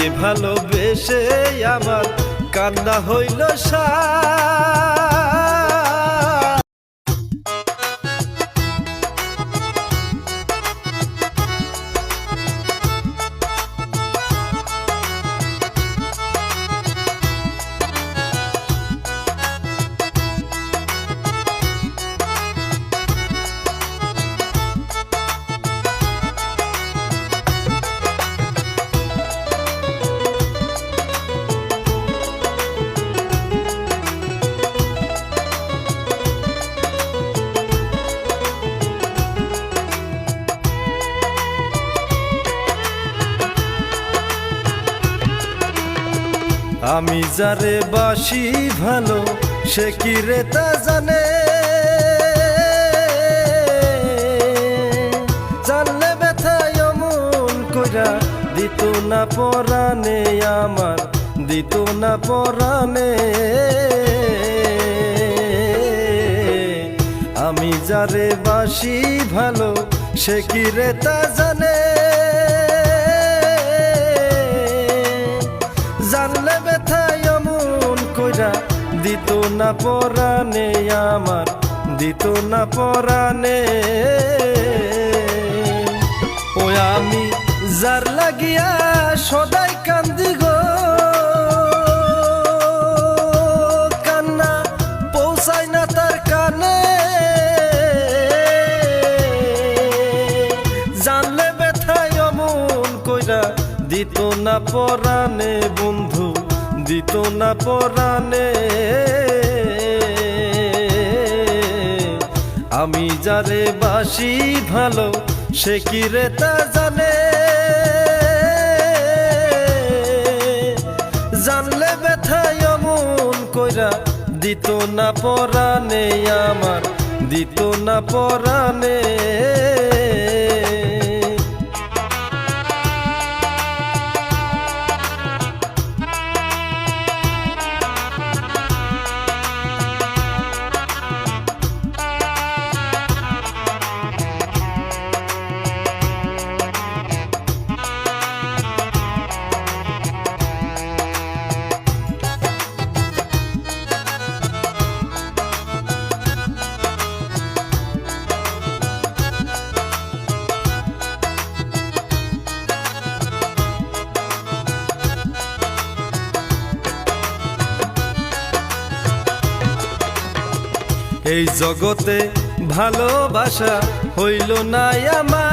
যাকে ভালোবেসে আমার কান্না হইল সা আমি যারে বাসি ভালো, সে কি রে তা জানে? জানলে ব্যথায় অমন কইরা দিত না পরাণে আমার, দিত না পরাণে। আমি যারে বাসি ভালো, সে কি রে তা জানে? না পরাণে আমার, দিত না পরাণে। ও আমি যার লাগিয়া সদাই কান্দি গো। কান্না পৌঁছায় না তার কানে। জানলে ব্যথায় অমন কইরা দিত না পরাণে বন্ধু, দিত না পরাণে। আমি যারে বাসি ভালো, সে কি রে তা জানে? জানলে ব্যথায় অমন কইরা দিত না পরানে আমার, দিত না পরাণে এই জগতে ভালোবাসা হইল না আমার।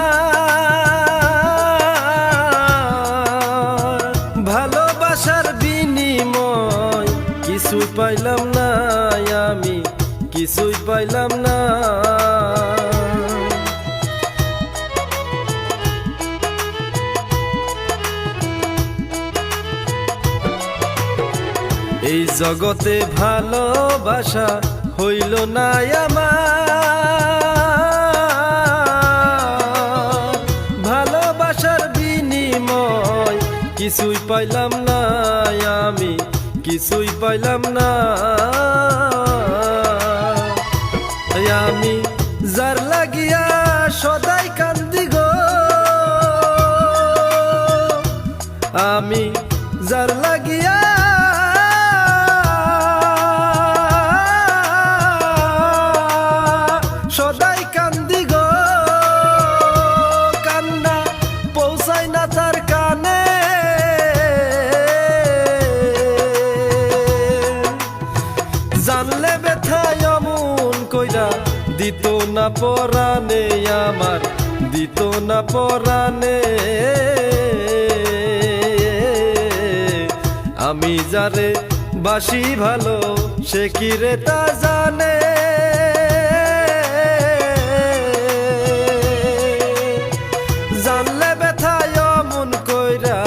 ভালোবাসার বিনিময় কিছু পাইলাম না আমি, কিছুই পাইলাম না। এই জগতে ভালোবাসা হইল না আমার। ভালোবাসার বিনিময় কিছুই পাইলাম না আমি, কিছুই পাইলাম না আমি যার লাগিয়া সদাই ব্যথায় অমন কইরা, দিত না পরাণে আমার, দিত না পরাণে। আমি যারে বাসি ভালো, সে কি রে তা জানে। জানলে ব্যথায় মন কইরা,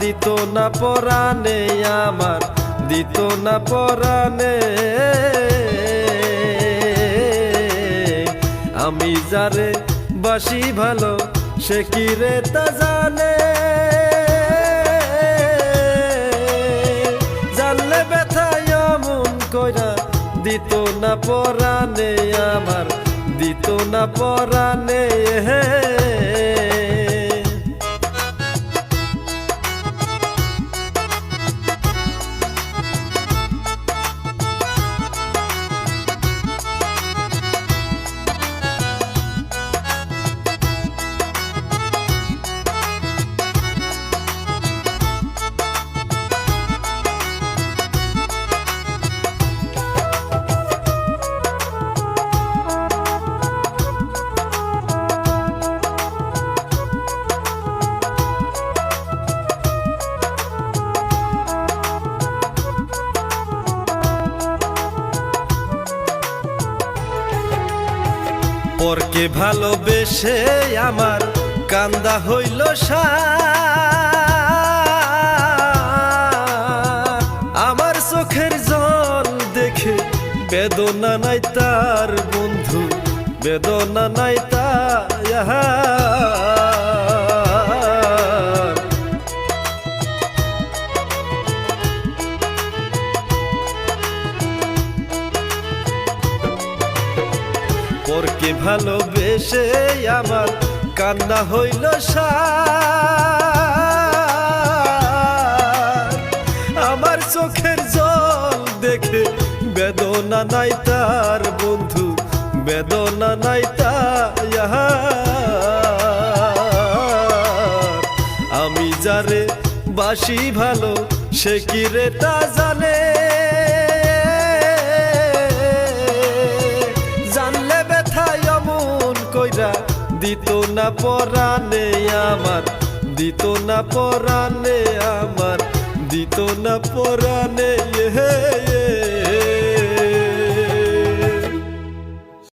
দিত না পরাণে আমার, দিত না পরাণে। যারে বাসি ভালো, সে কি রে তা জানে? জানলে ব্যথায় অমন কইরা দিত না পরাণে আমার, দিত না পরাণে হে পরকে ভালোবেসে আমার কান্দা হইল আমার চোখের জল দেখে বেদনা নাই তার বন্ধু, বেদনা নাই তার। পরকে ভালোবেসে আমার কান্না হইল আমার চোখের জল দেখে বেদনা নাই তার বন্ধু, বেদনা নাই আমি যারে বাসি ভালো, সে কি রে তা জানে? দিত না পরানে আমার দিত না পরানে আমার দিত না পরানে হে